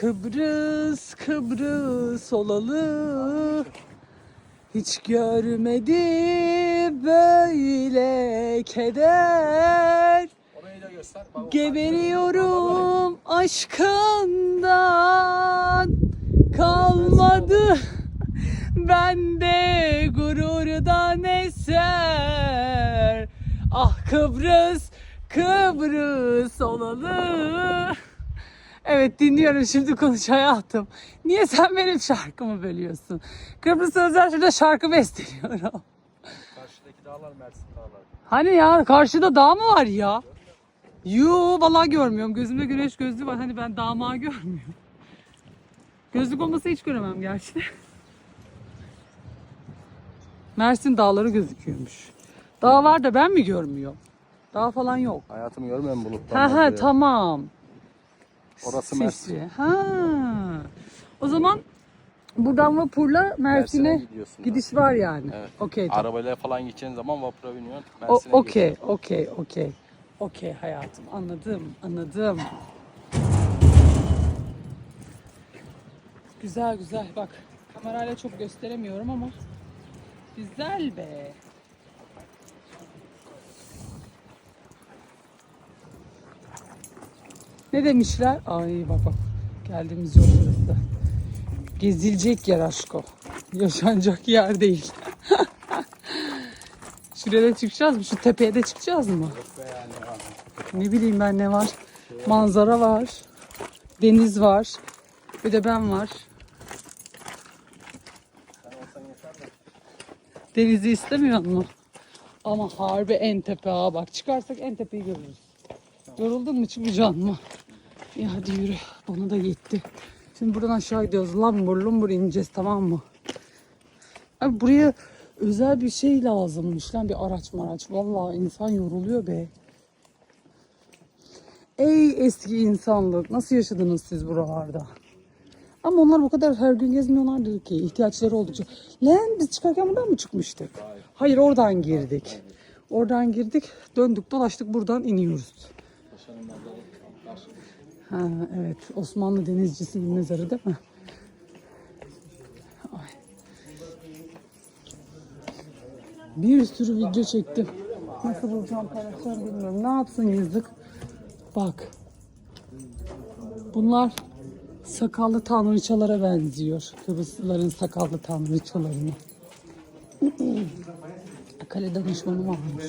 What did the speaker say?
Kıbrıs, Kıbrıs olalı. Hiç görmedi böyle keder. Geberiyorum aşkından. Kalmadı bende gururdan eser. Ah Kıbrıs, Kıbrıs olalı Evet dinliyorum şimdi konuş hayatım. Niye sen benim şarkımı bölüyorsun? Kıbrıs özel şurada şarkı besteliyorum. Karşıdaki dağlar Mersin dağları. Hani ya karşıda dağ mı var ya? Yoo vallahi görmüyorum. Gözümde güneş gözlüğü var. Hani ben dağmağı görmüyorum. Gözlük olmasa hiç göremem gerçi. Mersin dağları gözüküyormuş. Dağ var da ben mi görmüyorum? Dağ falan yok. Hayatımı görmüyor musun buluttan? Ha ha bakıyor. tamam. Orası Sisli. Mersin. Ha. O zaman buradan vapurla Mersin'e Mersin'e gidiyorsun. gidiş var yani. Evet. Okey. tamam. Arabayla falan gideceğin zaman vapura biniyorsun. O- Mersin'e Okey, gidiyorsun. okey, okey. Okey hayatım. Anladım, anladım. Güzel güzel bak. Kamerayla çok gösteremiyorum ama güzel be. Ne demişler? Ay bak bak. Geldiğimiz yol burası. Gezilecek yer aşko. Yaşanacak yer değil. Şuraya da çıkacağız mı? Şu tepeye de çıkacağız mı? Ne bileyim ben ne var? Manzara var. Deniz var. Bir de ben var. Denizi istemiyor mu? Ama harbi en tepe ha bak. Çıkarsak en tepeyi görürüz. Yoruldun mu çıkacaksın mı? İyi hadi yürü. Bana da yetti. Şimdi buradan aşağı gidiyoruz. Lambur lumbur ineceğiz tamam mı? Abi buraya özel bir şey lazımmış lan bir araç maraç. Vallahi insan yoruluyor be. Ey eski insanlık nasıl yaşadınız siz buralarda? Ama onlar bu kadar her gün gezmiyorlardı ki ihtiyaçları oldukça. Lan biz çıkarken buradan mı çıkmıştık? Hayır oradan girdik. Oradan girdik döndük dolaştık buradan iniyoruz. Ha, evet Osmanlı denizcisinin mezarı değil mi? Ay. Bir sürü video çektim. Nasıl bulacağım paylaşacağım bilmiyorum. Ne yapsın yazık. Bak. Bunlar sakallı tanrıçalara benziyor. Kıbrıslıların sakallı tanrıçalarına. Kale danışmanı varmış.